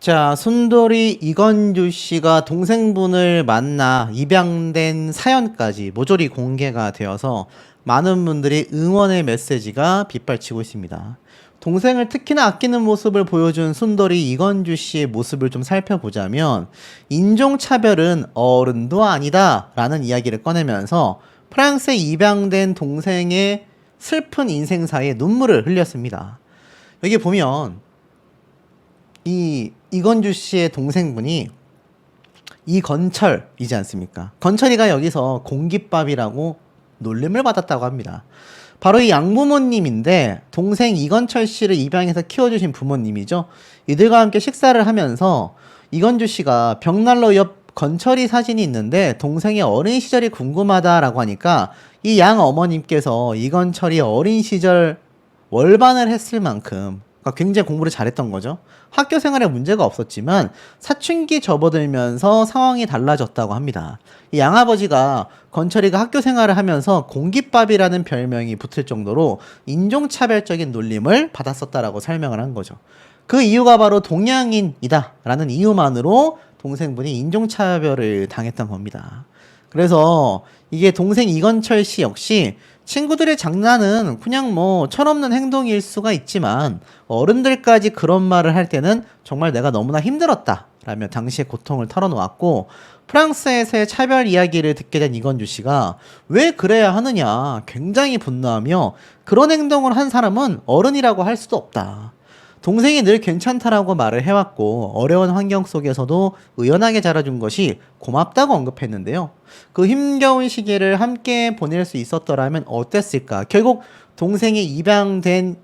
자, 순돌이 이건주 씨가 동생분을 만나 입양된 사연까지 모조리 공개가 되어서 많은 분들이 응원의 메시지가 빗발치고 있습니다. 동생을 특히나 아끼는 모습을 보여준 순돌이 이건주 씨의 모습을 좀 살펴보자면 인종차별은 어른도 아니다 라는 이야기를 꺼내면서 프랑스에 입양된 동생의 슬픈 인생사에 눈물을 흘렸습니다. 여기 보면 이 이건주 씨의 동생분이 이건철이지 않습니까? 건철이가 여기서 공깃밥이라고 놀림을 받았다고 합니다. 바로 이 양부모님인데 동생 이건철 씨를 입양해서 키워주신 부모님이죠. 이들과 함께 식사를 하면서 이건주 씨가 벽난로 옆 건철이 사진이 있는데 동생의 어린 시절이 궁금하다라고 하니까 이 양 어머님께서 이건철이 어린 시절 월반을 했을 만큼 그러니까 굉장히 공부를 잘했던 거죠. 학교 생활에 문제가 없었지만 사춘기 접어들면서 상황이 달라졌다고 합니다. 이 양아버지가 건철이가 학교 생활을 하면서 공깃밥이라는 별명이 붙을 정도로 인종차별적인 놀림을 받았었다라고 설명을 한 거죠. 그 이유가 바로 동양인이다라는 이유만으로 동생분이 인종차별을 당했던 겁니다. 그래서 이게 동생 이건철 씨 역시 친구들의 장난은 그냥 뭐 철없는 행동일 수가 있지만 어른들까지 그런 말을 할 때는 정말 내가 너무나 힘들었다. 라며 당시의 고통을 털어놓았고 프랑스에서의 차별 이야기를 듣게 된 이건주 씨가 왜 그래야 하느냐 굉장히 분노하며 그런 행동을 한 사람은 어른이라고 할 수도 없다. 동생이 늘 괜찮다라고 말을 해왔고 어려운 환경 속에서도 의연하게 자라준 것이 고맙다고 언급했는데요. 그 힘겨운 시기를 함께 보낼 수 있었더라면 어땠을까? 결국 동생이 입양된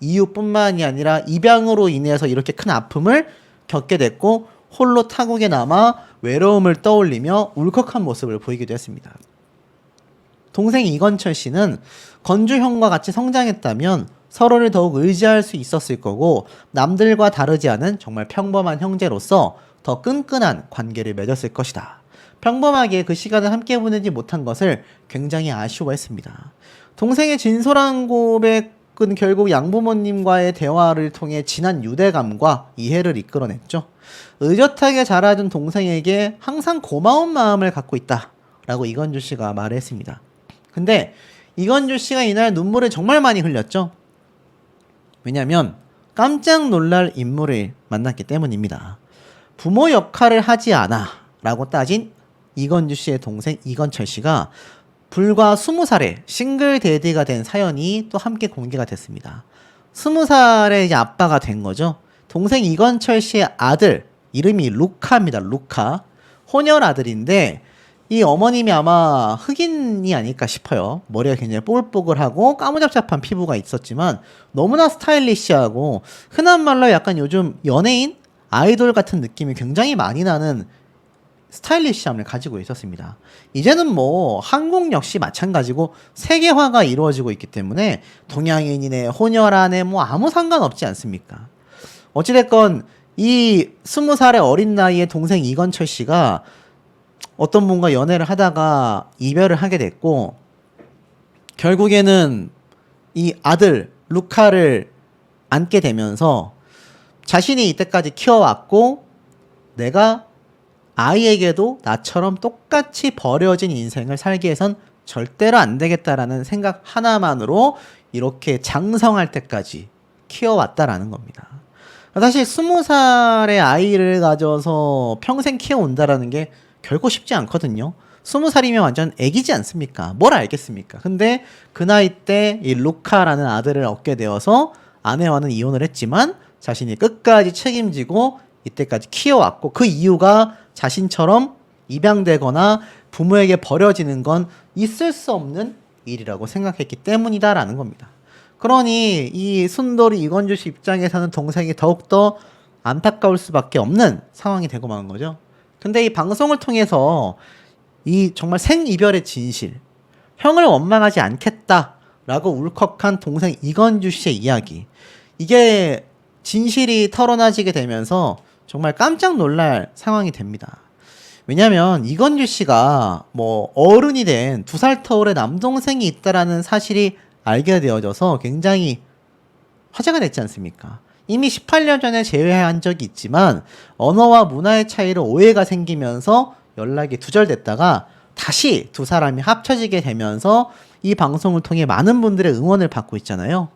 이유뿐만이 아니라 입양으로 인해서 이렇게 큰 아픔을 겪게 됐고 홀로 타국에 남아 외로움을 떠올리며 울컥한 모습을 보이기도 했습니다. 동생 이건철 씨는 건주 형과 같이 성장했다면 서로를 더욱 의지할 수 있었을 거고 남들과 다르지 않은 정말 평범한 형제로서 더 끈끈한 관계를 맺었을 것이다. 평범하게 그 시간을 함께 보내지 못한 것을 굉장히 아쉬워했습니다. 동생의 진솔한 고백은 결국 양부모님과의 대화를 통해 진한 유대감과 이해를 이끌어냈죠. 의젓하게 자라준 동생에게 항상 고마운 마음을 갖고 있다. 라고 이건주 씨가 말했습니다. 근데 이건주 씨가 이날 눈물을 정말 많이 흘렸죠. 왜냐면 깜짝 놀랄 인물을 만났기 때문입니다. 부모 역할을 하지 않아 라고 따진 이건주 씨의 동생 이건철 씨가 불과 20살에 싱글 데디가 된 사연이 또 함께 공개가 됐습니다. 20살에 이제 아빠가 된 거죠. 동생 이건철 씨의 아들 이름이 루카입니다. 루카. 혼혈 아들인데 이 어머님이 아마 흑인이 아닐까 싶어요. 머리가 굉장히 뽀글뽀글하고 까무잡잡한 피부가 있었지만 너무나 스타일리시하고 흔한 말로 약간 요즘 연예인 아이돌 같은 느낌이 굉장히 많이 나는 스타일리시함을 가지고 있었습니다. 이제는 뭐 한국 역시 마찬가지고 세계화가 이루어지고 있기 때문에 동양인이네 혼혈하네 뭐 아무 상관없지 않습니까? 어찌됐건 이 스무 살의 어린 나이에 동생 이건철 씨가 어떤 분과 연애를 하다가 이별을 하게 됐고 결국에는 이 아들 루카를 안게 되면서 자신이 이때까지 키워왔고 내가 아이에게도 나처럼 똑같이 버려진 인생을 살기 위해선 절대로 안 되겠다라는 생각 하나만으로 이렇게 장성할 때까지 키워왔다라는 겁니다. 사실 스무 살의 아이를 가져서 평생 키워온다라는 게 결코 쉽지 않거든요. 스무 살이면 완전 애기지 않습니까? 뭘 알겠습니까? 근데 그 나이 때 이 루카라는 아들을 얻게 되어서 아내와는 이혼을 했지만 자신이 끝까지 책임지고 이때까지 키워왔고 그 이유가 자신처럼 입양되거나 부모에게 버려지는 건 있을 수 없는 일이라고 생각했기 때문이다라는 겁니다. 그러니 이 순돌이 이건주 씨 입장에서는 동생이 더욱더 안타까울 수밖에 없는 상황이 되고 마는 거죠. 근데 이 방송을 통해서 이 정말 생이별의 진실, 형을 원망하지 않겠다라고 울컥한 동생 이건주 씨의 이야기. 이게 진실이 털어나지게 되면서 정말 깜짝 놀랄 상황이 됩니다. 왜냐면 이건주 씨가 뭐 어른이 된 두 살 터울의 남동생이 있다라는 사실이 알게 되어져서 굉장히 화제가 됐지 않습니까? 이미 18년 전에 재회한 적이 있지만 언어와 문화의 차이로 오해가 생기면서 연락이 두절됐다가 다시 두 사람이 합쳐지게 되면서 이 방송을 통해 많은 분들의 응원을 받고 있잖아요.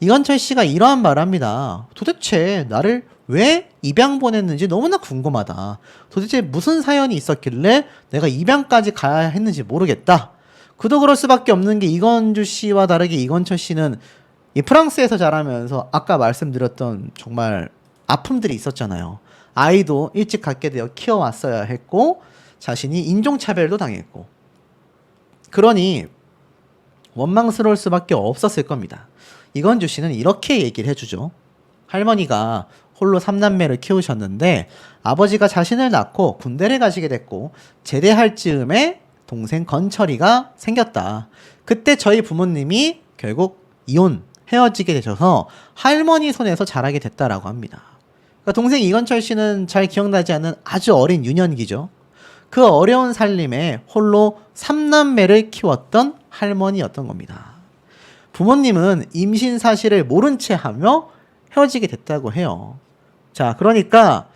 이건철 씨가 이러한 말을 합니다. 도대체 나를 왜 입양 보냈는지 너무나 궁금하다. 도대체 무슨 사연이 있었길래 내가 입양까지 가야 했는지 모르겠다. 그도 그럴 수밖에 없는 게 이건주 씨와 다르게 이건철 씨는 이 프랑스에서 자라면서 아까 말씀드렸던 정말 아픔들이 있었잖아요. 아이도 일찍 갖게 되어 키워왔어야 했고 자신이 인종차별도 당했고 그러니 원망스러울 수밖에 없었을 겁니다. 이건주 씨는 이렇게 얘기를 해주죠. 할머니가 홀로 삼남매를 키우셨는데 아버지가 자신을 낳고 군대를 가시게 됐고 제대할 즈음에 동생 건철이가 생겼다. 그때 저희 부모님이 결국 이혼 헤어지게 되셔서 할머니 손에서 자라게 됐다라고 합니다. 그러니까 동생 이건철 씨는 잘 기억나지 않는 아주 어린 유년기죠. 그 어려운 살림에 홀로 삼남매를 키웠던 할머니였던 겁니다. 부모님은 임신 사실을 모른 채 하며 헤어지게 됐다고 해요. 자, 그러니까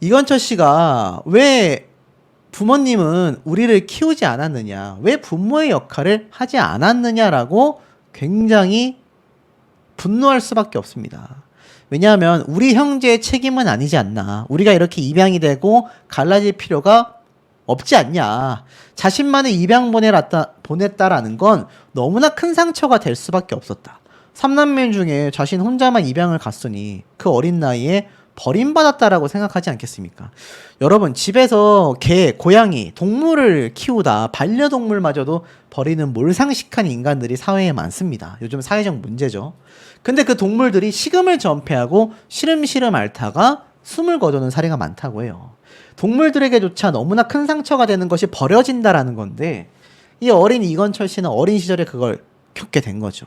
이건철 씨가 왜 부모님은 우리를 키우지 않았느냐, 왜 부모의 역할을 하지 않았느냐라고 굉장히 분노할 수밖에 없습니다. 왜냐하면 우리 형제의 책임은 아니지 않나. 우리가 이렇게 입양이 되고 갈라질 필요가 없지 않냐. 자신만을 입양 보내놨다, 보냈다라는 건 너무나 큰 상처가 될 수밖에 없었다. 삼남매 중에 자신 혼자만 입양을 갔으니 그 어린 나이에 버림받았다라고 생각하지 않겠습니까? 여러분, 집에서 개, 고양이, 동물을 키우다 반려동물마저도 버리는 몰상식한 인간들이 사회에 많습니다. 요즘 사회적 문제죠. 근데 그 동물들이 식음을 전폐하고 시름시름 앓다가 숨을 거두는 사례가 많다고 해요. 동물들에게조차 너무나 큰 상처가 되는 것이 버려진다라는 건데 이 어린 이건철 씨는 어린 시절에 그걸 겪게 된 거죠.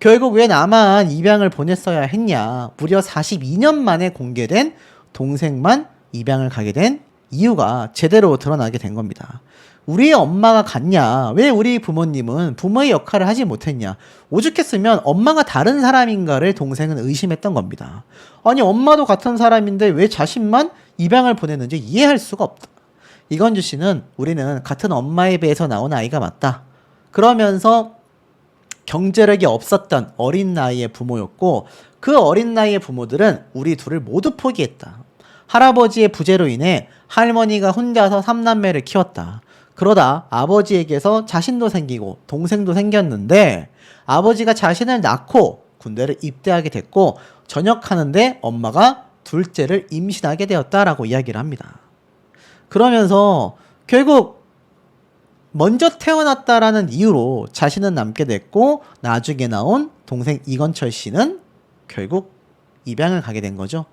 결국 왜 나만 입양을 보냈어야 했냐? 무려 42년 만에 공개된 동생만 입양을 가게 된 이유가 제대로 드러나게 된 겁니다. 우리의 엄마가 갔냐? 왜 우리 부모님은 부모의 역할을 하지 못했냐? 오죽했으면 엄마가 다른 사람인가를 동생은 의심했던 겁니다. 아니, 엄마도 같은 사람인데 왜 자신만 입양을 보냈는지 이해할 수가 없다. 이건주 씨는 우리는 같은 엄마의 배에서 나온 아이가 맞다. 그러면서 경제력이 없었던 어린 나이의 부모였고 그 어린 나이의 부모들은 우리 둘을 모두 포기했다. 할아버지의 부재로 인해 할머니가 혼자서 삼남매를 키웠다. 그러다 아버지에게서 자신도 생기고 동생도 생겼는데 아버지가 자신을 낳고 군대를 입대하게 됐고 전역하는데 엄마가 둘째를 임신하게 되었다라고 이야기를 합니다. 그러면서 결국 먼저 태어났다라는 이유로 자신은 남게 됐고 나중에 나온 동생 이건철 씨는 결국 입양을 가게 된 거죠.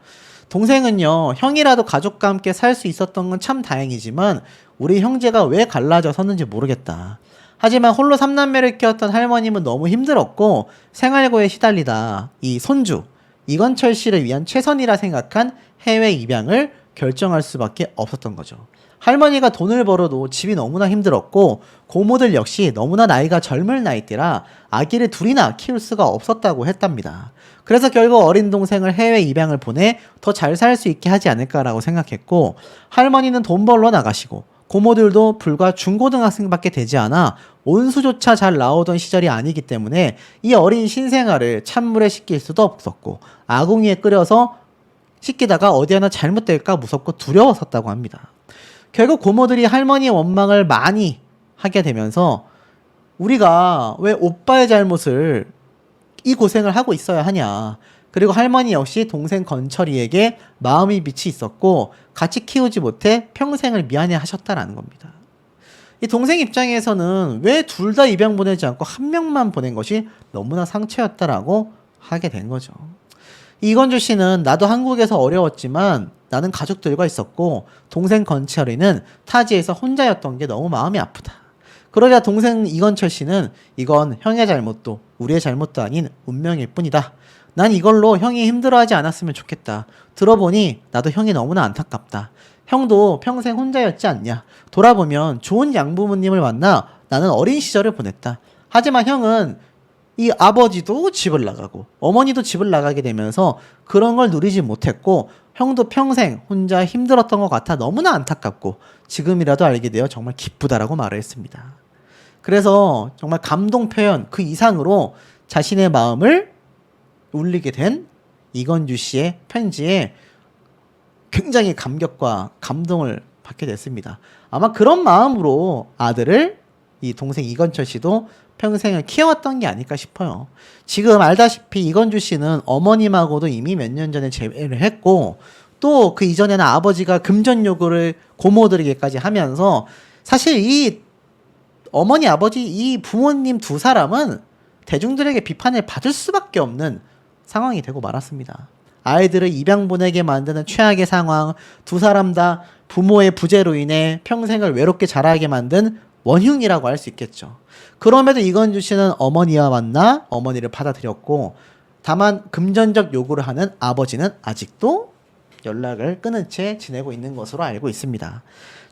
동생은요, 형이라도 가족과 함께 살 수 있었던 건 참 다행이지만 우리 형제가 왜 갈라져 섰는지 모르겠다. 하지만 홀로 삼남매를 키웠던 할머님은 너무 힘들었고 생활고에 시달리다 이 손주 이건철 씨를 위한 최선이라 생각한 해외 입양을 결정할 수밖에 없었던 거죠. 할머니가 돈을 벌어도 집이 너무나 힘들었고 고모들 역시 너무나 나이가 젊을 나이대라 아기를 둘이나 키울 수가 없었다고 했답니다. 그래서 결국 어린 동생을 해외 입양을 보내 더 잘 살 수 있게 하지 않을까라고 생각했고 할머니는 돈 벌러 나가시고 고모들도 불과 중고등학생밖에 되지 않아 온수조차 잘 나오던 시절이 아니기 때문에 이 어린 신생아를 찬물에 식힐 수도 없었고 아궁이에 끓여서 씻기다가 어디 하나 잘못될까 무섭고 두려웠었다고 합니다. 결국 고모들이 할머니의 원망을 많이 하게 되면서 우리가 왜 오빠의 잘못을 이 고생을 하고 있어야 하냐. 그리고 할머니 역시 동생 건철이에게 마음이 빛이 있었고 같이 키우지 못해 평생을 미안해 하셨다라는 겁니다. 이 동생 입장에서는 왜 둘 다 입양 보내지 않고 한 명만 보낸 것이 너무나 상처였다라고 하게 된 거죠. 이건주 씨는 나도 한국에서 어려웠지만 나는 가족들과 있었고 동생 건철이는 타지에서 혼자였던 게 너무 마음이 아프다. 그러자 동생 이건철 씨는 이건 형의 잘못도 우리의 잘못도 아닌 운명일 뿐이다. 난 이걸로 형이 힘들어하지 않았으면 좋겠다. 들어보니 나도 형이 너무나 안타깝다. 형도 평생 혼자였지 않냐. 돌아보면 좋은 양부모님을 만나 나는 어린 시절을 보냈다. 하지만 형은 이 아버지도 집을 나가고 어머니도 집을 나가게 되면서 그런 걸 누리지 못했고 형도 평생 혼자 힘들었던 것 같아 너무나 안타깝고 지금이라도 알게 되어 정말 기쁘다라고 말을 했습니다. 그래서 정말 감동 표현 그 이상으로 자신의 마음을 울리게 된 이건주 씨의 편지에 굉장히 감격과 감동을 받게 됐습니다. 아마 그런 마음으로 아들을 이 동생 이건철 씨도 평생을 키워왔던 게 아닐까 싶어요. 지금 알다시피 이건주 씨는 어머님하고도 이미 몇 년 전에 재회를 했고 또 그 이전에는 아버지가 금전 요구를 고모들에게까지 하면서 사실 이 어머니 아버지 이 부모님 두 사람은 대중들에게 비판을 받을 수밖에 없는 상황이 되고 말았습니다. 아이들을 입양 보내게 만드는 최악의 상황, 두 사람 다 부모의 부재로 인해 평생을 외롭게 자라게 만든 원흉이라고 할 수 있겠죠. 그럼에도 이건주 씨는 어머니와 만나 어머니를 받아들였고, 다만 금전적 요구를 하는 아버지는 아직도 연락을 끊은 채 지내고 있는 것으로 알고 있습니다.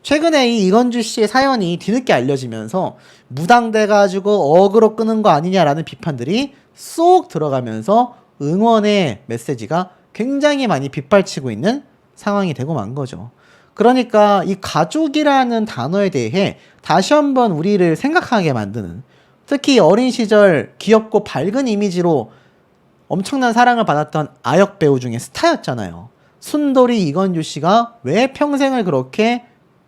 최근에 이 이건주 씨의 사연이 뒤늦게 알려지면서 무당돼가지고 어그로 끄는 거 아니냐라는 비판들이 쏙 들어가면서 응원의 메시지가 굉장히 많이 빗발치고 있는 상황이 되고 만 거죠. 그러니까 이 가족이라는 단어에 대해 다시 한번 우리를 생각하게 만드는 특히 어린 시절 귀엽고 밝은 이미지로 엄청난 사랑을 받았던 아역 배우 중에 스타였잖아요. 순돌이 이건주 씨가 왜 평생을 그렇게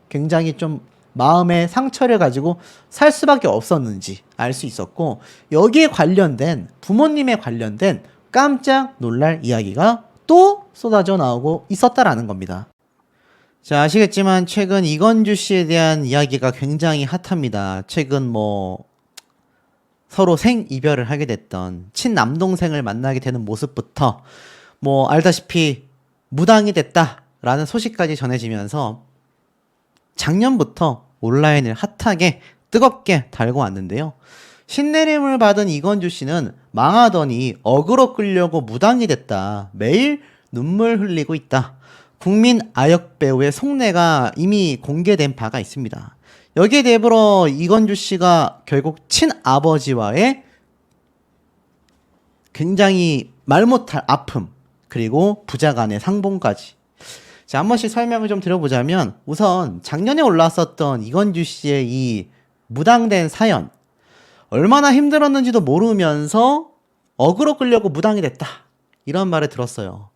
굉장히 좀 마음의 상처를 가지고 살 수밖에 없었는지 알 수 있었고 여기에 관련된 부모님에 관련된 깜짝 놀랄 이야기가 또 쏟아져 나오고 있었다라는 겁니다. 자, 아시겠지만 최근 이건주 씨에 대한 이야기가 굉장히 핫합니다. 최근 뭐 서로 생 이별을 하게 됐던 친남동생을 만나게 되는 모습부터 뭐 알다시피 무당이 됐다라는 소식까지 전해지면서 작년부터 온라인을 핫하게 뜨겁게 달고 왔는데요. 신내림을 받은 이건주 씨는 망하더니 어그로 끌려고 무당이 됐다. 매일 눈물 흘리고 있다. 국민 아역 배우의 속내가 이미 공개된 바가 있습니다. 여기에 대불어 이건주 씨가 결국 친아버지와의 굉장히 말 못할 아픔, 그리고 부자 간의 상봉까지. 자, 한 번씩 설명을 좀 드려보자면, 우선 작년에 올랐었던 이건주 씨의 이 무당된 사연, 얼마나 힘들었는지도 모르면서 어그로 끌려고 무당이 됐다. 이런 말을 들었어요.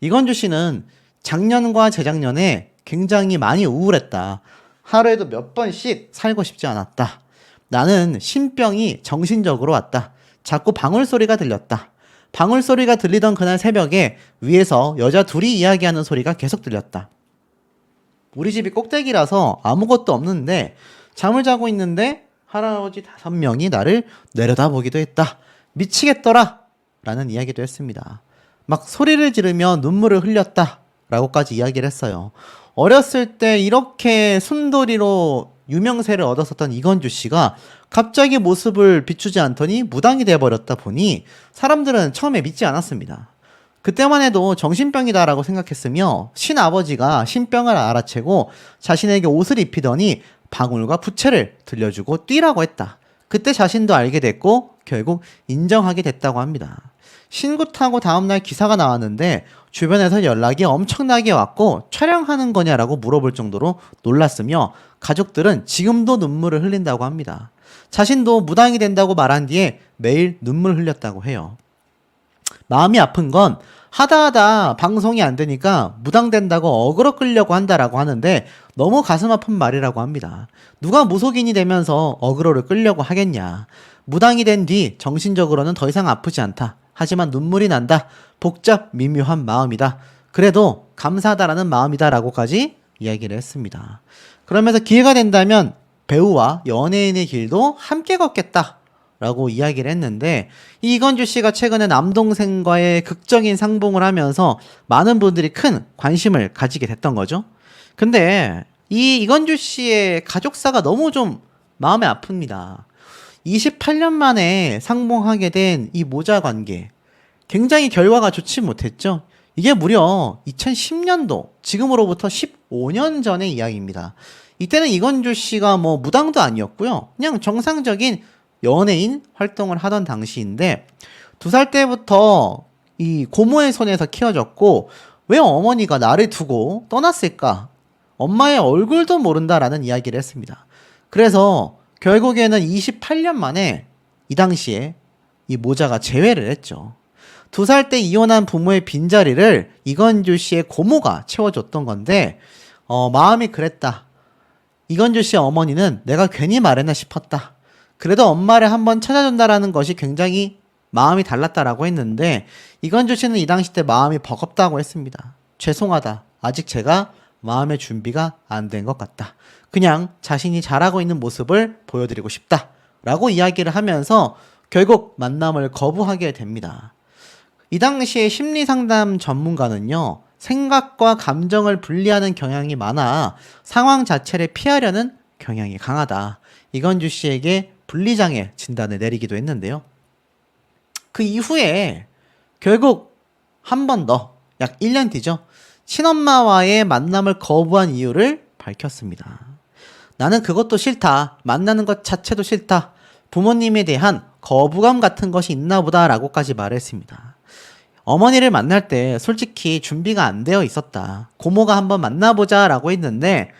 이건주 씨는 작년과 재작년에 굉장히 많이 우울했다. 하루에도 몇 번씩 살고 싶지 않았다. 나는 신병이 정신적으로 왔다. 자꾸 방울 소리가 들렸다. 방울 소리가 들리던 그날 새벽에 위에서 여자 둘이 이야기하는 소리가 계속 들렸다. 우리 집이 꼭대기라서 아무것도 없는데 잠을 자고 있는데 할아버지 다섯 명이 나를 내려다보기도 했다. 미치겠더라! 라는 이야기도 했습니다. 막 소리를 지르며 눈물을 흘렸다. 라고까지 이야기를 했어요. 어렸을 때 이렇게 순돌이로 유명세를 얻었었던 이건주 씨가 갑자기 모습을 비추지 않더니 무당이 돼버렸다 보니 사람들은 처음에 믿지 않았습니다. 그때만 해도 정신병이다라고 생각했으며 신아버지가 신병을 알아채고 자신에게 옷을 입히더니 방울과 부채를 들려주고 뛰라고 했다. 그때 자신도 알게 됐고 결국 인정하게 됐다고 합니다. 신고 타고 다음날 기사가 나왔는데 주변에서 연락이 엄청나게 왔고 촬영하는 거냐라고 물어볼 정도로 놀랐으며 가족들은 지금도 눈물을 흘린다고 합니다. 자신도 무당이 된다고 말한 뒤에 매일 눈물 흘렸다고 해요. 마음이 아픈 건 하다 하다 방송이 안 되니까 무당된다고 어그로 끌려고 한다라고 하는데 너무 가슴 아픈 말이라고 합니다. 누가 무속인이 되면서 어그로를 끌려고 하겠냐. 무당이 된 뒤 정신적으로는 더 이상 아프지 않다. 하지만 눈물이 난다. 복잡 미묘한 마음이다. 그래도 감사하다라는 마음이다라고까지 이야기를 했습니다. 그러면서 기회가 된다면 배우와 연예인의 길도 함께 걷겠다. 라고 이야기를 했는데 이건주 씨가 최근에 남동생과의 극적인 상봉을 하면서 많은 분들이 큰 관심을 가지게 됐던 거죠. 근데 이 이건주 씨의 가족사가 너무 좀 마음에 아픕니다. 28년 만에 상봉하게 된 이 모자 관계 굉장히 결과가 좋지 못했죠. 이게 무려 2010년도 지금으로부터 15년 전의 이야기입니다. 이때는 이건주 씨가 뭐 무당도 아니었고요. 그냥 정상적인 연예인 활동을 하던 당시인데 두 살 때부터 이 고모의 손에서 키워졌고 왜 어머니가 나를 두고 떠났을까? 엄마의 얼굴도 모른다라는 이야기를 했습니다. 그래서 결국에는 28년 만에 이 당시에 이 모자가 재회를 했죠. 두 살 때 이혼한 부모의 빈자리를 이건주 씨의 고모가 채워줬던 건데, 어, 마음이 그랬다. 이건주 씨의 어머니는 내가 괜히 말했나 싶었다. 그래도 엄마를 한번 찾아준다라는 것이 굉장히 마음이 달랐다라고 했는데, 이건주 씨는 이 당시 때 마음이 버겁다고 했습니다. 죄송하다. 아직 제가 마음의 준비가 안 된 것 같다. 그냥 자신이 잘하고 있는 모습을 보여드리고 싶다. 라고 이야기를 하면서 결국 만남을 거부하게 됩니다. 이 당시에 심리 상담 전문가는요, 생각과 감정을 분리하는 경향이 많아 상황 자체를 피하려는 경향이 강하다. 이건주 씨에게 분리장애 진단을 내리기도 했는데요. 그 이후에 결국 한 번 더, 약 1년 뒤죠. 친엄마와의 만남을 거부한 이유를 밝혔습니다. 나는 그것도 싫다. 만나는 것 자체도 싫다. 부모님에 대한 거부감 같은 것이 있나 보다라고까지 말했습니다. 어머니를 만날 때 솔직히 준비가 안 되어 있었다. 고모가 한번 만나보자 라고 했는데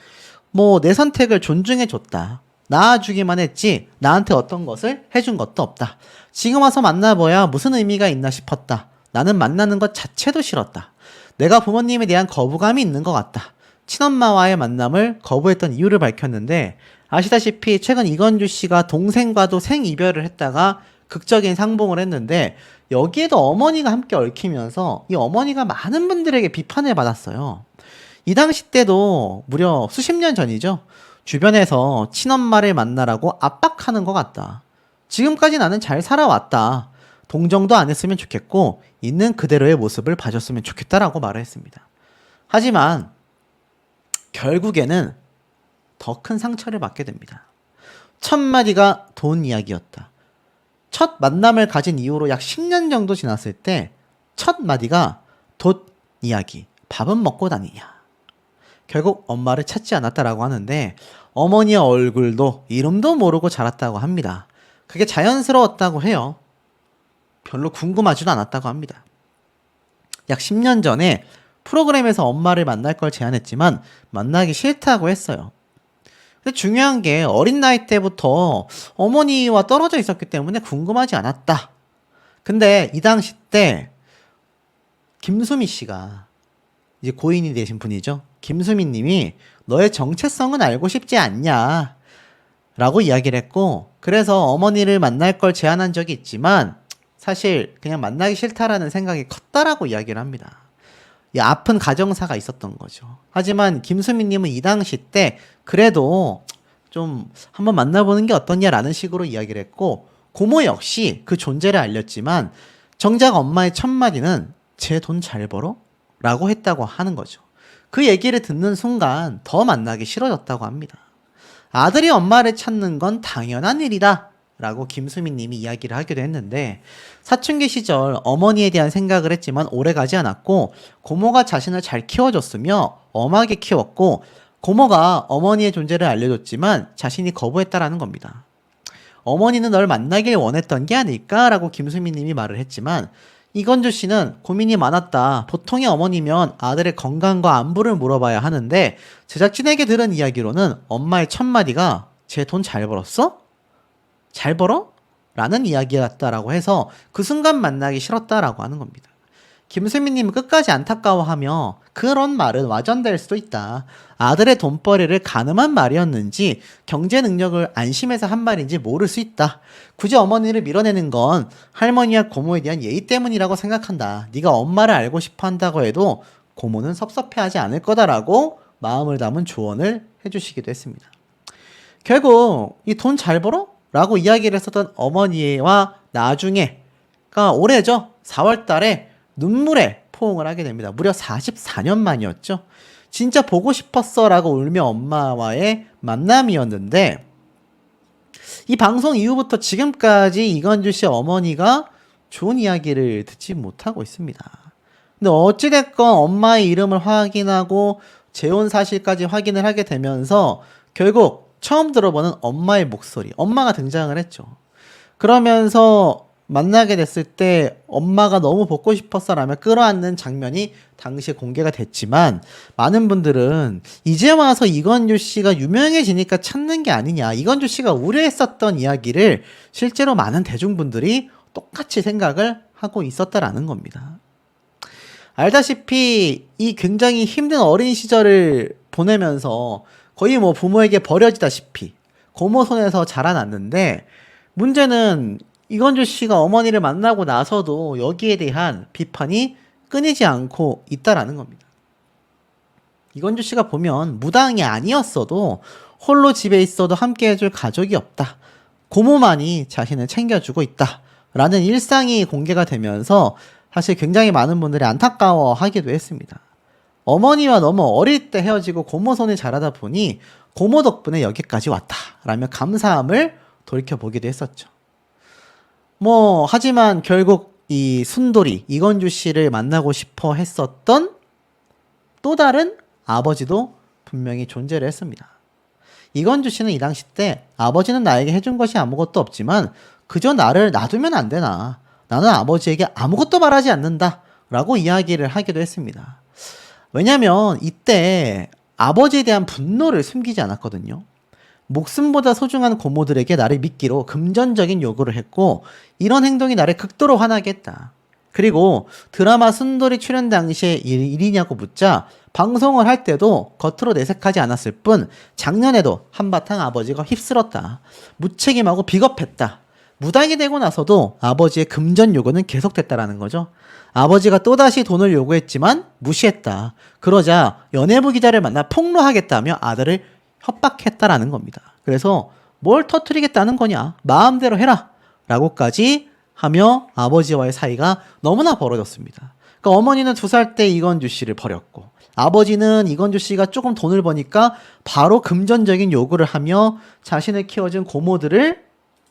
뭐 내 선택을 존중해 줬다. 낳아주기만 했지 나한테 어떤 것을 해준 것도 없다. 지금 와서 만나봐야 무슨 의미가 있나 싶었다. 나는 만나는 것 자체도 싫었다. 내가 부모님에 대한 거부감이 있는 것 같다. 친엄마와의 만남을 거부했던 이유를 밝혔는데 아시다시피 최근 이건주 씨가 동생과도 생이별을 했다가 극적인 상봉을 했는데 여기에도 어머니가 함께 얽히면서 이 어머니가 많은 분들에게 비판을 받았어요. 이 당시 때도 무려 수십 년 전이죠. 주변에서 친엄마를 만나라고 압박하는 것 같다. 지금까지 나는 잘 살아왔다. 동정도 안 했으면 좋겠고 있는 그대로의 모습을 봐줬으면 좋겠다라고 말을 했습니다. 하지만 결국에는 더 큰 상처를 받게 됩니다. 첫 마디가 돈 이야기였다. 첫 만남을 가진 이후로 약 10년 정도 지났을 때 첫 마디가 돈 이야기, 밥은 먹고 다니냐. 결국 엄마를 찾지 않았다라고 하는데 어머니의 얼굴도 이름도 모르고 자랐다고 합니다. 그게 자연스러웠다고 해요. 별로 궁금하지도 않았다고 합니다. 약 10년 전에 프로그램에서 엄마를 만날 걸 제안했지만 만나기 싫다고 했어요. 근데 중요한 게 어린 나이 때부터 어머니와 떨어져 있었기 때문에 궁금하지 않았다. 근데 이 당시 때 김수미 씨가 이제 고인이 되신 분이죠. 김수미 님이 너의 정체성은 알고 싶지 않냐. 라고 이야기를 했고, 그래서 어머니를 만날 걸 제안한 적이 있지만, 사실 그냥 만나기 싫다라는 생각이 컸다라고 이야기를 합니다. 이 아픈 가정사가 있었던 거죠. 하지만 김수민님은 이 당시 때 그래도 좀 한번 만나보는 게 어떻냐라는 식으로 이야기를 했고 고모 역시 그 존재를 알렸지만 정작 엄마의 첫 마디는 제 돈 잘 벌어? 라고 했다고 하는 거죠. 그 얘기를 듣는 순간 더 만나기 싫어졌다고 합니다. 아들이 엄마를 찾는 건 당연한 일이다. 라고 김수민 님이 이야기를 하기도 했는데 사춘기 시절 어머니에 대한 생각을 했지만 오래 가지 않았고 고모가 자신을 잘 키워줬으며 엄하게 키웠고 고모가 어머니의 존재를 알려줬지만 자신이 거부했다라는 겁니다. 어머니는 널 만나길 원했던 게 아닐까라고 김수민 님이 말을 했지만 이건주 씨는 고민이 많았다. 보통의 어머니면 아들의 건강과 안부를 물어봐야 하는데 제작진에게 들은 이야기로는 엄마의 첫 마디가 쟤 돈 잘 벌었어? 잘 벌어? 라는 이야기였다라고 해서 그 순간 만나기 싫었다라고 하는 겁니다. 김수민님은 끝까지 안타까워하며 그런 말은 와전될 수도 있다. 아들의 돈벌이를 가늠한 말이었는지 경제 능력을 안심해서 한 말인지 모를 수 있다. 굳이 어머니를 밀어내는 건 할머니와 고모에 대한 예의 때문이라고 생각한다. 네가 엄마를 알고 싶어 한다고 해도 고모는 섭섭해하지 않을 거다라고 마음을 담은 조언을 해주시기도 했습니다. 결국 이 돈 잘 벌어? 라고 이야기를 했었던 어머니와 나중에 그러니까 올해죠. 4월 달에 눈물에 포옹을 하게 됩니다. 무려 44년 만이었죠. 진짜 보고 싶었어 라고 울며 엄마와의 만남이었는데 이 방송 이후부터 지금까지 이건주 씨 어머니가 좋은 이야기를 듣지 못하고 있습니다. 근데 어찌됐건 엄마의 이름을 확인하고 재혼 사실까지 확인을 하게 되면서 결국 처음 들어보는 엄마의 목소리, 엄마가 등장을 했죠. 그러면서 만나게 됐을 때 엄마가 너무 보고 싶었어 라며 끌어안는 장면이 당시에 공개가 됐지만 많은 분들은 이제 와서 이건주 씨가 유명해지니까 찾는 게 아니냐 이건주 씨가 우려했었던 이야기를 실제로 많은 대중분들이 똑같이 생각을 하고 있었다라는 겁니다. 알다시피 이 굉장히 힘든 어린 시절을 보내면서 거의 뭐 부모에게 버려지다시피 고모 손에서 자라났는데 문제는 이건주 씨가 어머니를 만나고 나서도 여기에 대한 비판이 끊이지 않고 있다라는 겁니다. 이건주 씨가 보면 무당이 아니었어도 홀로 집에 있어도 함께 해줄 가족이 없다. 고모만이 자신을 챙겨주고 있다. 라는 일상이 공개가 되면서 사실 굉장히 많은 분들이 안타까워 하기도 했습니다. 어머니와 너무 어릴 때 헤어지고 고모 손에 자라다 보니 고모 덕분에 여기까지 왔다. 라며 감사함을 돌이켜보기도 했었죠. 뭐, 하지만 결국 이 순돌이, 이건주 씨를 만나고 싶어 했었던 또 다른 아버지도 분명히 존재를 했습니다. 이건주 씨는 이 당시 때 아버지는 나에게 해준 것이 아무것도 없지만 그저 나를 놔두면 안 되나. 나는 아버지에게 아무것도 말하지 않는다. 라고 이야기를 하기도 했습니다. 왜냐면 이때 아버지에 대한 분노를 숨기지 않았거든요. 목숨보다 소중한 고모들에게 나를 믿기로 금전적인 요구를 했고 이런 행동이 나를 극도로 화나게 했다. 그리고 드라마 순돌이 출연 당시에 일, 일이냐고 묻자 방송을 할 때도 겉으로 내색하지 않았을 뿐 작년에도 한바탕 아버지가 휩쓸었다. 무책임하고 비겁했다. 무당이 되고 나서도 아버지의 금전 요구는 계속됐다라는 거죠. 아버지가 또다시 돈을 요구했지만 무시했다. 그러자 연예부 기자를 만나 폭로하겠다며 아들을 협박했다라는 겁니다. 그래서 뭘 터트리겠다는 거냐? 마음대로 해라. 라고까지 하며 아버지와의 사이가 너무나 벌어졌습니다. 그러니까 어머니는 두 살 때 이건주 씨를 버렸고 아버지는 이건주 씨가 조금 돈을 버니까 바로 금전적인 요구를 하며 자신을 키워준 고모들을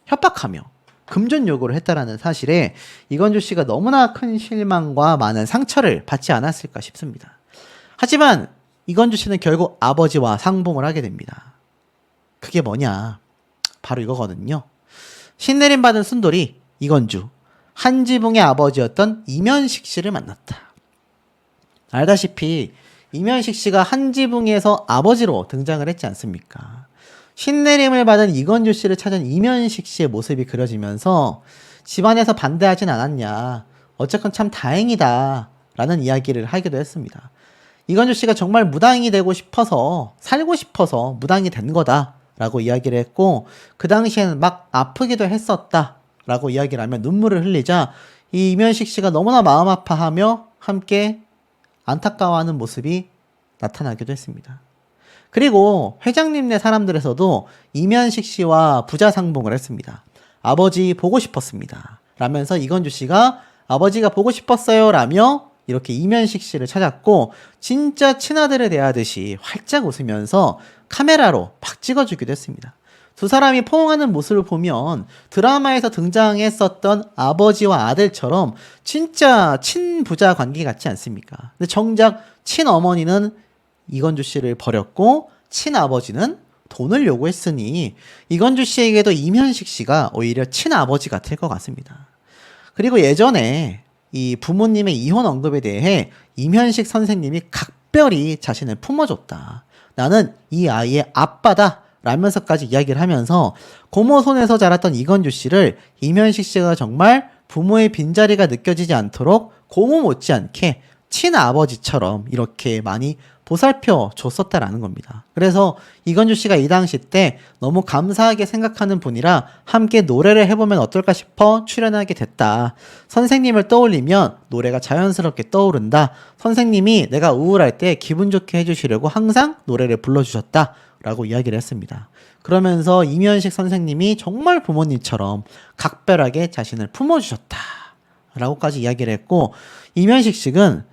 협박하며 금전 요구를 했다라는 사실에 이건주 씨가 너무나 큰 실망과 많은 상처를 받지 않았을까 싶습니다. 하지만 이건주 씨는 결국 아버지와 상봉을 하게 됩니다. 그게 뭐냐? 바로 이거거든요. 신내림 받은 순돌이 이건주, 한지붕의 아버지였던 이면식 씨를 만났다. 알다시피 이면식 씨가 한지붕에서 아버지로 등장을 했지 않습니까? 신내림을 받은 이건주 씨를 찾은 이면식 씨의 모습이 그려지면서 집안에서 반대하진 않았냐. 어쨌건 참 다행이다. 라는 이야기를 하기도 했습니다. 이건주 씨가 정말 무당이 되고 싶어서, 살고 싶어서 무당이 된 거다. 라고 이야기를 했고, 그 당시에는 막 아프기도 했었다. 라고 이야기를 하며 눈물을 흘리자, 이 이면식 씨가 너무나 마음 아파하며 함께 안타까워하는 모습이 나타나기도 했습니다. 그리고 회장님네 사람들에서도 이면식 씨와 부자 상봉을 했습니다. 아버지 보고 싶었습니다. 라면서 이건주 씨가 아버지가 보고 싶었어요. 라며 이렇게 이면식 씨를 찾았고 진짜 친아들에 대하듯이 활짝 웃으면서 카메라로 팍 찍어주기도 했습니다. 두 사람이 포옹하는 모습을 보면 드라마에서 등장했었던 아버지와 아들처럼 진짜 친부자 관계 같지 않습니까? 근데 정작 친어머니는 이건주 씨를 버렸고 친아버지는 돈을 요구했으니 이건주 씨에게도 이면식 씨가 오히려 친아버지 같을 것 같습니다. 그리고 예전에 이 부모님의 이혼 언급에 대해 이면식 선생님이 각별히 자신을 품어줬다. 나는 이 아이의 아빠다. 라면서까지 이야기를 하면서 고모 손에서 자랐던 이건주 씨를 이면식 씨가 정말 부모의 빈자리가 느껴지지 않도록 고모 못지않게 친아버지처럼 이렇게 많이 보살펴 줬었다라는 겁니다. 그래서 이건주 씨가 이 당시 때 너무 감사하게 생각하는 분이라 함께 노래를 해보면 어떨까 싶어 출연하게 됐다. 선생님을 떠올리면 노래가 자연스럽게 떠오른다. 선생님이 내가 우울할 때 기분 좋게 해주시려고 항상 노래를 불러주셨다. 라고 이야기를 했습니다. 그러면서 이면식 선생님이 정말 부모님처럼 각별하게 자신을 품어주셨다. 라고까지 이야기를 했고, 이면식 씨는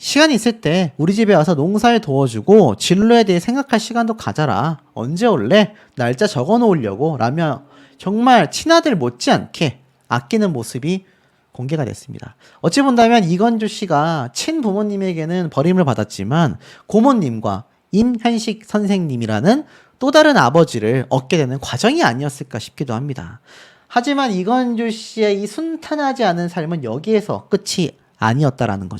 시간이 있을 때 우리 집에 와서 농사에 도와주고 진로에 대해 생각할 시간도 가져라. 언제 올래? 날짜 적어 놓으려고. 라며 정말 친아들 못지않게 아끼는 모습이 공개가 됐습니다. 어찌 본다면 이건주 씨가 친 부모님에게는 버림을 받았지만 고모님과 임현식 선생님이라는 또 다른 아버지를 얻게 되는 과정이 아니었을까 싶기도 합니다. 하지만 이건주 씨의 이 순탄하지 않은 삶은 여기에서 끝이 아니었다라는 거죠.